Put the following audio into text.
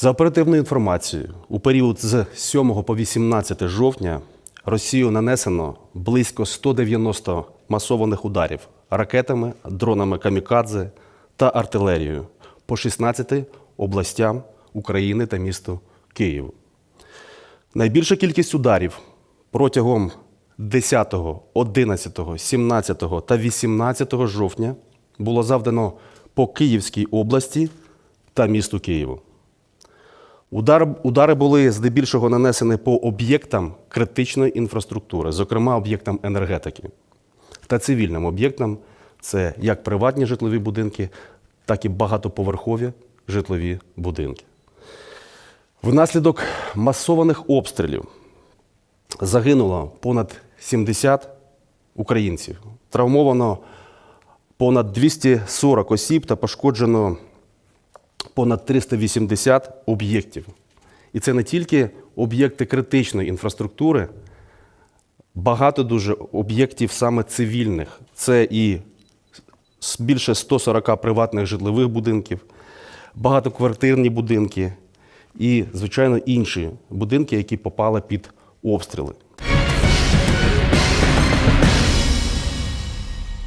За оперативною інформацією, у період з 7 по 18 жовтня Росію нанесено близько 190 масованих ударів ракетами, дронами камікадзе та артилерією по 16 областям України та місту Києву. Найбільша кількість ударів протягом 10, 11, 17 та 18 жовтня було завдано по Київській області та місту Києву. Удар, удари були здебільшого нанесені по об'єктам критичної інфраструктури, зокрема об'єктам енергетики та цивільним об'єктам це як приватні житлові будинки, так і багатоповерхові житлові будинки. Внаслідок масованих обстрілів загинуло понад 70 українців, травмовано понад 240 осіб та пошкоджено понад 380 об'єктів. І це не тільки об'єкти критичної інфраструктури, багато дуже об'єктів саме цивільних. Це і більше 140 приватних житлових будинків, багатоквартирні будинки і, звичайно, інші будинки, які попали під обстріли.